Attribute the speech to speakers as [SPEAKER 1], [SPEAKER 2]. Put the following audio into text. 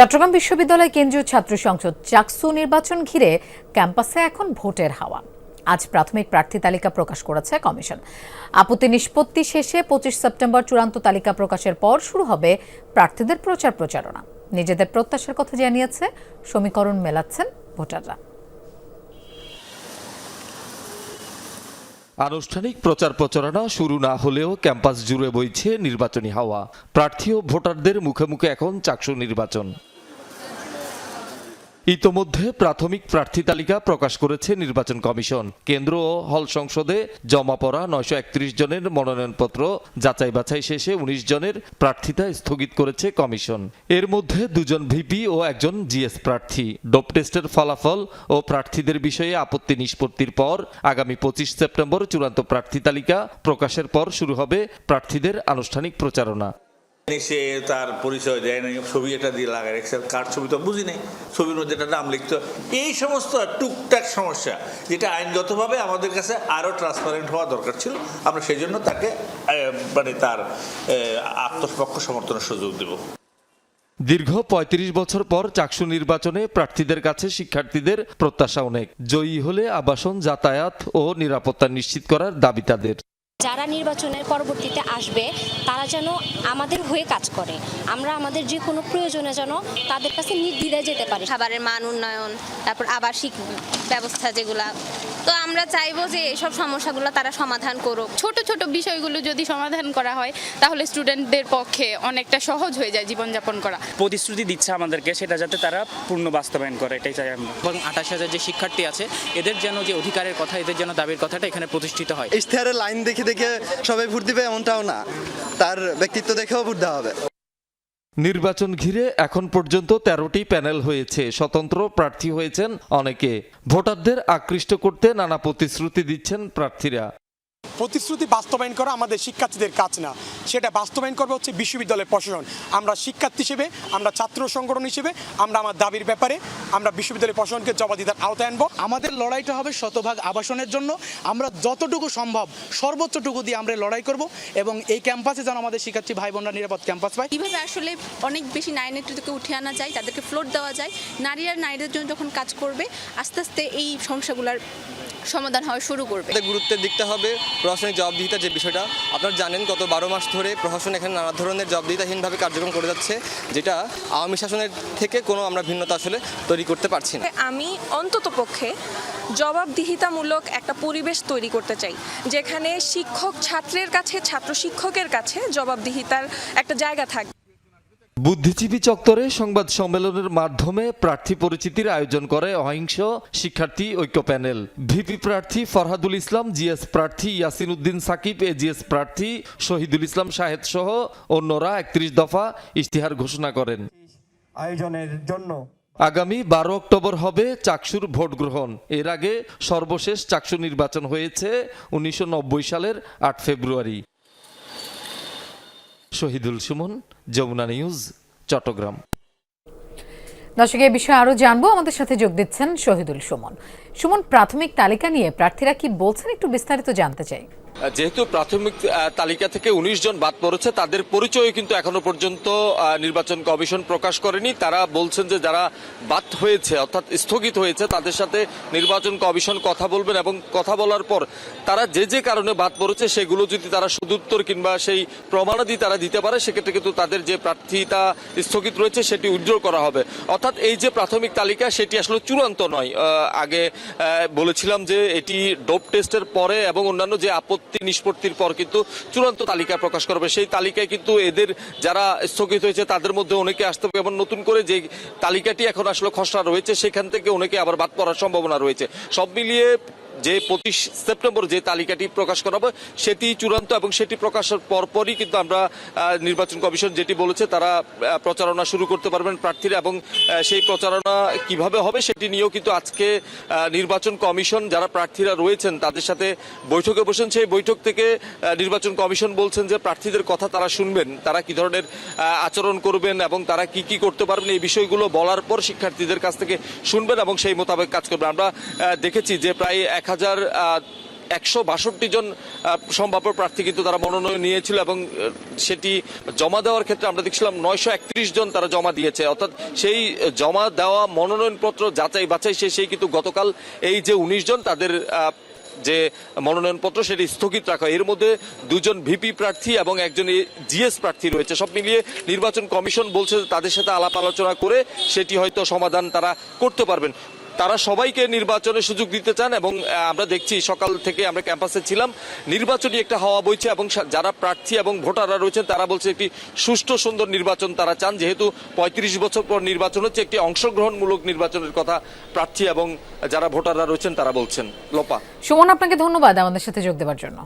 [SPEAKER 1] চট্টগ্রাম বিশ্ববিদ্যালয় কেন্দ্রীয় ছাত্র সংসদ চাকসু নির্বাচন ঘিরে ক্যাম্পাসে এখন ভোটের হাওয়া। আজ প্রাথমিক প্রার্থী তালিকা প্রকাশ করেছে কমিশন। আপত্তি নিষ্পত্তি শেষে পঁচিশ সেপ্টেম্বর চূড়ান্ত তালিকা প্রকাশের পর শুরু হবে প্রার্থীদের প্রচার প্রচারণা। নিজেদের প্রত্যাশার কথা জানিয়েছে সমীকরণ মেলাচ্ছেন ভোটাররা।
[SPEAKER 2] আনুষ্ঠানিক প্রচার প্রচারণা শুরু না হলেও ক্যাম্পাস জুড়ে বইছে নির্বাচনী হাওয়া। প্রার্থী ও ভোটারদের মুখে মুখে এখন চাকসু নির্বাচন। ইতোমধ্যে প্রাথমিক প্রার্থী তালিকা প্রকাশ করেছে নির্বাচন কমিশন। কেন্দ্র ও হল সংসদে জমা পড়া নয়শো একত্রিশ জনের মনোনয়নপত্র যাচাই বাছাই শেষে উনিশ জনের প্রার্থিতা স্থগিত করেছে কমিশন। এর মধ্যে দুজন ভিপি ও একজন জিএস প্রার্থী। ডোপ টেস্টের ফলাফল ও প্রার্থীদের বিষয়ে আপত্তি নিষ্পত্তির পর আগামী পঁচিশ সেপ্টেম্বর চূড়ান্ত প্রার্থী তালিকা প্রকাশের পর শুরু হবে প্রার্থীদের আনুষ্ঠানিক প্রচারণা।
[SPEAKER 3] সে তার পরিচয় দেয় নাই, ছবি এটা দিয়ে লাগায় রেখেছে, কার ছবি তো বুঝি নেই, ছবির মধ্যে একটা নাম লিখতে। এই সমস্ত টুকটাক সমস্যা, যেটা আইনগতভাবে আমাদের কাছে আরও ট্রান্সপারেন্ট হওয়া দরকার ছিল, আমরা সেই জন্য তাকে মানে তার আত্মপক্ষ সমর্থনের সুযোগ দেব।
[SPEAKER 2] দীর্ঘ ৩৫ বছর পর চাকসু নির্বাচনে প্রার্থীদের কাছে শিক্ষার্থীদের প্রত্যাশা অনেক। জয়ী হলে আবাসন, যাতায়াত ও নিরাপত্তা নিশ্চিত করার দাবি তাদের।
[SPEAKER 4] যারা নির্বাচনের পরবর্তীতে আসবে তারা যেন আমাদের হয়ে কাজ করে। আমরা আমাদের যে কোনো প্রয়োজনে যেন তাদের কাছে নির্দ্বিধায় যেতে পারি।
[SPEAKER 5] খাবারের মান উন্নয়ন তারপর আবাসিক ব্যবস্থা যেগুলা। তো আমরা চাইব যে এসব সমস্যাগুলো তারা সমাধান করুক।
[SPEAKER 6] ছোট ছোট বিষয়গুলো যদি সমাধান করা হয় তাহলে স্টুডেন্টদের পক্ষে অনেকটা সহজ হয়ে যায় জীবনযাপন করা।
[SPEAKER 7] প্রতিশ্রুতি দিচ্ছে আমাদেরকে সেটা যাতে তারা পূর্ণ বাস্তবায়ন করে এটাই চাই আমরা।
[SPEAKER 8] এবং আঠাশ হাজার যে শিক্ষার্থী আছে এদের যেন যে অধিকারের কথা এদের যেন দাবির কথাটা এখানে প্রতিষ্ঠিত হয়।
[SPEAKER 9] ইশতেহারের লাইন দেখে দেখে সবাই ভোট দিবে এমনটাও না। তার ব্যক্তিত্ব দেখেও ভোট দেওয়া হবে।
[SPEAKER 2] নির্বাচন ঘিরে এখন পর্যন্ত তেরোটি প্যানেল হয়েছে। স্বতন্ত্র প্রার্থী হয়েছেন অনেকে। ভোটারদের আকৃষ্ট করতে নানা প্রতিশ্রুতি দিচ্ছেন প্রার্থীরা।
[SPEAKER 10] প্রতিশ্রুতি বাস্তবায়ন করা আমাদের শিক্ষার্থীদের কাজ না। সেটা বাস্তবায়ন করবে হচ্ছে বিশ্ববিদ্যালয়ের প্রশাসন। আমরা শিক্ষার্থী হিসেবে আমরা ছাত্র সংগঠন হিসেবে আমরা আমার দাবির ব্যাপারে আমরা বিশ্ববিদ্যালয় প্রশাসনকে জবাবদিহিতার আওতায় আনব।
[SPEAKER 11] আমাদের লড়াইটা হবে শতভাগ আবাসনের জন্য। আমরা যতটুকু সম্ভব সর্বোচ্চটুকু দিয়ে আমরা লড়াই করব এবং এই ক্যাম্পাসে যেন আমাদের শিক্ষার্থী ভাই বোনরা নিরাপদ ক্যাম্পাস পায়।
[SPEAKER 6] কীভাবে আসলে অনেক বেশি নারী নেতৃত্বকে উঠে আনা যায় তাদেরকে ফ্লোট দেওয়া যায়। নারীরা নারীদের জন্য যখন কাজ করবে আস্তে আস্তে এই সমস্যাগুলোর সমাধান হওয়া শুরু করবে।
[SPEAKER 9] গুরুত্বের দিকটা হবে প্রশাসনিক জবাবদিহিতা যে বিষয়টা। আপনারা জানেন গত বারো মাস ধরে প্রশাসন এখানে নানা ধরনের জবাবদিহিতাহীনভাবে কার্যক্রম করে যাচ্ছে যেটা আওয়ামী শাসনের থেকে কোনো আমরা ভিন্নতা আসলে তৈরি করতে পারছি না।
[SPEAKER 5] আমি অন্তত পক্ষে জবাবদিহিতামূলক একটা পরিবেশ তৈরি করতে চাই যেখানে শিক্ষক ছাত্রের কাছে ছাত্র শিক্ষকের কাছে জবাবদিহিতার একটা জায়গা থাকবে
[SPEAKER 2] বুদ্ধিজীবী চত্বরে সংবাদ সম্মেলনের মাধ্যমে প্রার্থী পরিচিতির আয়োজন করে অহিংস শিক্ষার্থী ঐক্য প্যানেল। ভিপি প্রার্থী ফরহাদুল ইসলাম জিএস প্রার্থী ইয়াসিন উদ্দিন সাকিব এজিএস প্রার্থী শহীদুল ইসলাম শাহেদ সহ অন্যরা একত্রিশ দফা ইশতিহার ঘোষণা করেন।
[SPEAKER 12] আয়োজনের জন্য
[SPEAKER 2] আগামী বারো অক্টোবর হবে চাকসুর ভোট গ্রহণ। এর আগে সর্বশেষ চাকসু নির্বাচন হয়েছে উনিশশো নব্বই সালের আট ফেব্রুয়ারি। শহীদুল সুমন, যমুনা নিউজ, চট্টগ্রাম।
[SPEAKER 1] দর্শক, এই বিষয়ে আরও জানব। আমাদের সাথে যোগ দিচ্ছেন শহীদুল সুমন। সুমন, প্রাথমিক তালিকা নিয়ে প্রার্থীরা কি বলছেন? একটু বিস্তারিত জানতে চাই।
[SPEAKER 2] যেহেতু প্রাথমিক তালিকা থেকে উনিশ জন বাদ পড়েছে, তাদের পরিচয় কিন্তু এখনও পর্যন্ত নির্বাচন কমিশন প্রকাশ করেনি। তারা বলছেন যে যারা বাদ হয়েছে, অর্থাৎ স্থগিত হয়েছে, তাদের সাথে নির্বাচন কমিশন কথা বলবেন এবং কথা বলার পর তারা যে যে কারণে বাদ পড়েছে, সেগুলো যদি তারা সদুত্তর কিংবা সেই প্রমাণাদি তারা দিতে পারে, সেক্ষেত্রে কিন্তু তাদের যে প্রার্থীতা স্থগিত রয়েছে, সেটি উজ্জ্বল করা হবে। অর্থাৎ এই যে প্রাথমিক তালিকা, সেটি আসলে চূড়ান্ত নয়। আগে বলেছিলাম যে এটি ডোপ টেস্টের পরে এবং অন্যান্য যে আপত্তি নিষ্পত্তির পর কিন্তু চূড়ান্ত তালিকা প্রকাশ করবে। সেই তালিকায় কিন্তু এদের যারা স্থগিত হয়েছে, তাদের মধ্যে অনেকে আসতে হবে এবং নতুন করে যে তালিকাটি এখন আসলে খসড়া রয়েছে, সেখান থেকে অনেকে আবার বাদ পড়ার সম্ভাবনা রয়েছে। সব মিলিয়ে যে পঁচিশ সেপ্টেম্বর যে তালিকাটি প্রকাশ করা হবে, সেটি চূড়ান্ত এবং সেটি প্রকাশের পরপরই কিন্তু আমরা নির্বাচন কমিশন যেটি বলেছে, তারা প্রচারণা শুরু করতে পারবেন প্রার্থীরা এবং সেই প্রচারণা কীভাবে হবে সেটি নিয়েও কিন্তু আজকে নির্বাচন কমিশন যারা প্রার্থীরা রয়েছেন তাদের সাথে বৈঠকে বসেন। সেই বৈঠক থেকে নির্বাচন কমিশন বলছেন যে প্রার্থীদের কথা তারা শুনবেন, তারা কি ধরনের আচরণ করবেন এবং তারা কি কি করতে পারবেন এই বিষয়গুলো বলার পর শিক্ষার্থীদের কাছ থেকে শুনবেন এবং সেই মোতাবেক কাজ করবেন। আমরা দেখেছি যে প্রায় এক হাজার একশো বাষট্টি জন সম্ভাব্য প্রার্থী কিন্তু তারা মনোনয়ন নিয়েছিল এবং সেটি জমা দেওয়ার ক্ষেত্রে আমরা দেখছিলাম নয়শো একত্রিশ জন তারা জমা দিয়েছে। অর্থাৎ সেই জমা দেওয়া মনোনয়নপত্র যাচাই বাছাই সেই কিন্তু গতকাল এই যে উনিশ জন তাদের যে মনোনয়নপত্র সেটি স্থগিত রাখা। এর মধ্যে দুজন ভিপি প্রার্থী এবং একজন জিএস প্রার্থী রয়েছে। সব মিলিয়ে নির্বাচন কমিশন বলছে তাদের সাথে আলাপ আলোচনা করে সেটি হয়তো সমাধান তারা করতে পারবেন। তারা সবাইকে নির্বাচনের সুযোগ দিতে চান এবং আমরা দেখছি সকাল থেকে আমরা ক্যাম্পাসে ছিলাম। নির্বাচনী একটা হাওয়া বইছে এবং যারা প্রার্থী এবং ভোটাররা রয়েছেন তারা বলছে একটি সুষ্ঠু সুন্দর নির্বাচন তারা চান। যেহেতু পঁয়ত্রিশ বছর পর নির্বাচন হচ্ছে, একটি অংশগ্রহণমূলক নির্বাচনের কথা প্রার্থী এবং যারা ভোটাররা রয়েছেন তারা বলছেন। লোপা।
[SPEAKER 1] সুমন, আপনাকে ধন্যবাদ আমাদের সাথে যোগ দেওয়ার জন্য।